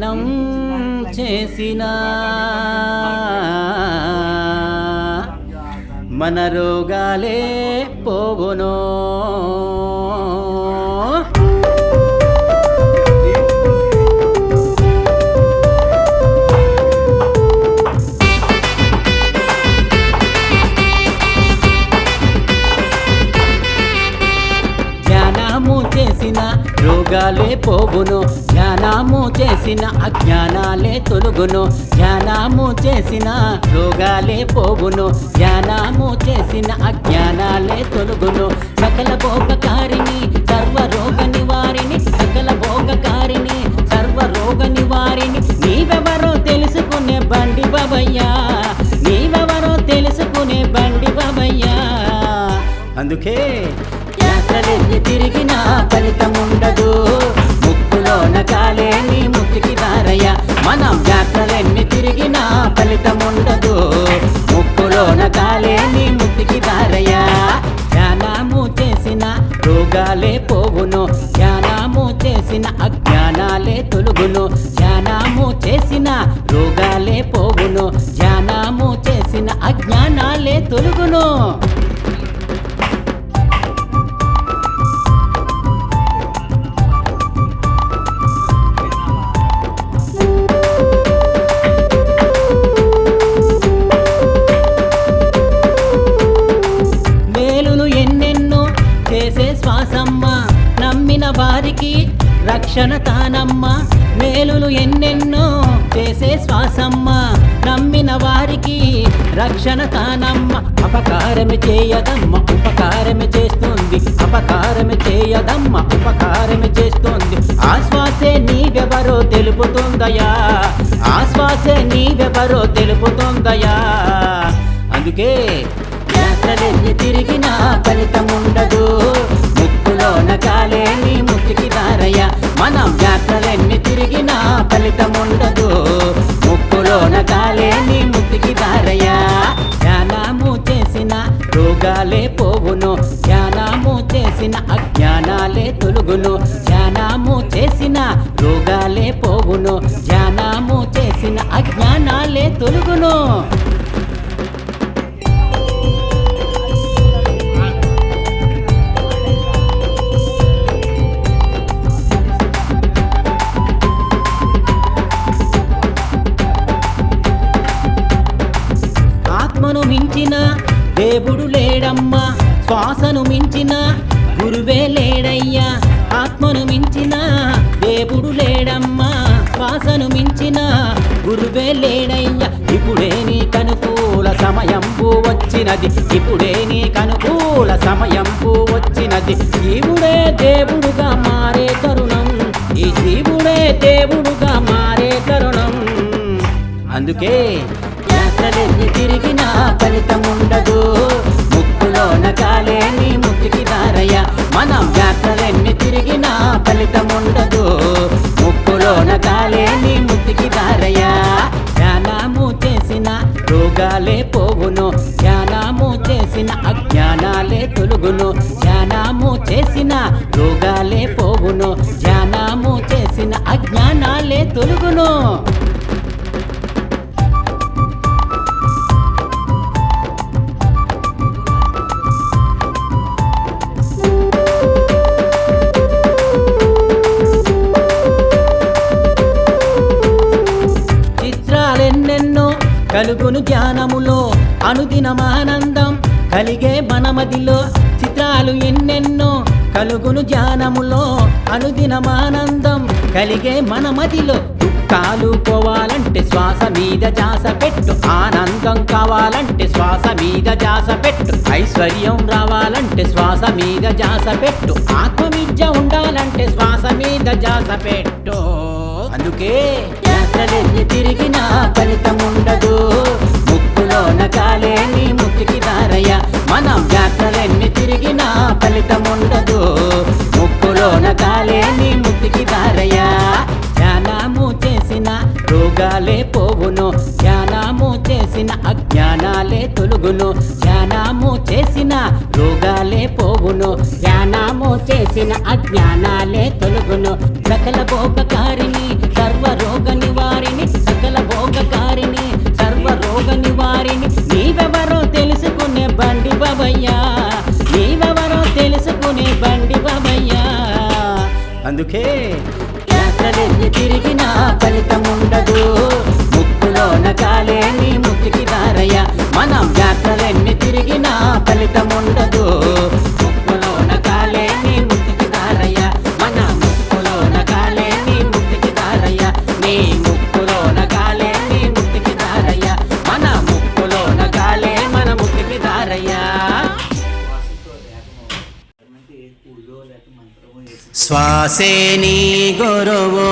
దానం చేసిన. మన రోగాలే పోవునో. చేసిన రోగాలే పోవును. ధ్యానము చేసిన అజ్ఞానాలే తొలుగును. ధ్యానము చేసిన రోగాలే పోగును ధ్యానము చేసిన అజ్ఞానాలే తొలుగును. సకల భోగకారిణి సర్వ రోగ నివారిణి సకల భోగకారిణి సర్వ రోగ నివారిణి నీవెవరో తెలుసుకునే బండి బాబయ్యా. నీవెవరో తెలుసుకునే బండి బాబయ్యా. అందుకే యాత్రలెన్ని తిరిగిన ఫలితముండదు. ముక్కులోన కాలే నీ ముక్తికి దారయ్య మనం యాత్రలెన్ని తిరిగినా ఫలితముండదు. ముక్కులోన కాలే నీ ముక్తికి దారయ్య ధ్యానము చేసిన రోగాలే పోవును. ధ్యానము చేసిన అజ్ఞానాలే తొలుగును. ధ్యానము చేసిన రోగాలే పోవును. ధ్యానము చేసిన అజ్ఞానాలే తొలుగును. రక్షణ తానమ్మ. మేలులు ఎన్నెన్నో చేసే శ్వాసమ్మ. నమ్మిన వారికి రక్షణ తానమ్మ. అపకారమే చేయదమ్మ ఉపకారమే చేస్తుంది. అపకారమే చేయదమ్మ ఉపకారమే చేస్తుంది. ఆశ్వాసే నీవెవరో తెలుపుతుందయా ఆశ్వాసే నీవెవరో తెలుపుతుందయా అందుకే యాత్రలెన్ని తిరిగినా ఫలితముండదు. ముక్కులోన కాలే నీ ముక్తికి దారయ్యా మనం యాత్రలెన్ని తిరిగినా ఫలితముండదు. ముక్కులోన కాలే నీ ముక్తికి దారయ్యా. ధ్యానము చేసిన రోగాలే పోవును. ధ్యానము చేసిన అజ్ఞానాలే తొలుగును. ధ్యానము చేసిన రోగాలే పోవును. ధ్యానము చేసిన అజ్ఞానాలే తొలుగును. ఆత్మను మించిన దేవుడు లేడమ్మా. శ్వాసను మించిన గురువే లేడయ్యా. ఆత్మను మించిన దేవుడు లేడమ్మా. శ్వాసను మించిన గురువే లేడయ్యా. ఇప్పుడే నీకు అనుకూల సమయంపు వచ్చినది. ఇప్పుడే నీకు అనుకూల సమయంపు వచ్చినది. జీవుడే దేవుడుగా మారే తరుణం. ఈ జీవుడే దేవుడుగా మారే తరుణం. అందుకే తిరిగినా ఫలితముండదు ముక్కులోన కాలే నీ ముక్తికి దారయ్య. మనం యాత్రలెన్ని తిరిగినా ఫలితముండదు ముక్కులోన కాలే నీ ముక్తికి దారయ్య. ధ్యానము చేసిన రోగాలే పోవును. ధ్యానము చేసిన అజ్ఞానాలే తొలుగును. ధ్యానము చేసిన రోగాలే పోవును. ధ్యానము చేసిన అజ్ఞానాలే తొలుగును. కలుగును అనుదినమానందం కలిగే మనమదిలో చిత్రాలు ఎన్నెన్నో కలుగును జ్ఞానములో అనుదినమానందం కలిగే మనమదిలో దుఃఖాలు పోవాలంటే శ్వాస మీద జాస పెట్టు ఆనందం కావాలంటే శ్వాస మీద జాస పెట్టు ఐశ్వర్యం రావాలంటే శ్వాస మీద జాస పెట్టు ఆత్మవిద్య ఉండాలంటే శ్వాస మీద జాస పెట్టు. అందుకే యాత్రలెన్ని తిరిగినా ఫలితముండదు. ముక్కులోన కాలే నీ ముక్తికి దారయ్య. మనం యాత్రలెన్ని తిరిగినా ఫలితముండదు. ముక్కులోన కాలే నీ ముక్తికి దారయ్య. ధ్యానము చేసిన రోగాలే పోవును. ధ్యానము చేసిన అజ్ఞానాలే తొలుగును. ధ్యానము చేసిన రోగాలే పోవును. ధ్యానము చేసిన అజ్ఞానాలే తొలుగును. సకల భోగకారిణి అందుకే యాత్రలెన్ని తిరిగినా ఫలితం ఉండదు. ముక్కులోన కాలేని ముక్తికి దారయ్య. మనం యాత్రలెన్ని తిరిగినా ఫలితం ఉండదు. శ్వాసే నీ గురువు.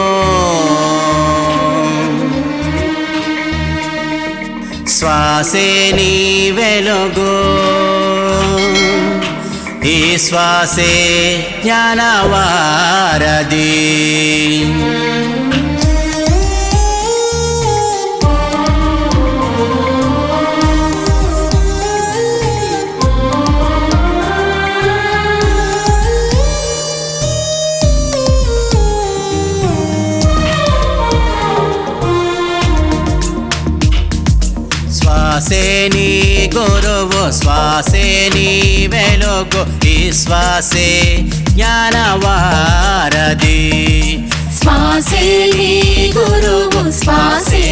శ్వాసే నీ వెలుగు. ఈ శ్వాసే జ్ఞానవారది. శ్వాసే నీ వెలుగు ఈ శ్వాసే జ్ఞానవారది. శ్వాసే గురువు శ్వాసే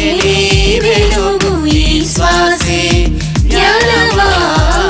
వెలుగు ఈ శ్వాసే జ్ఞానవారది.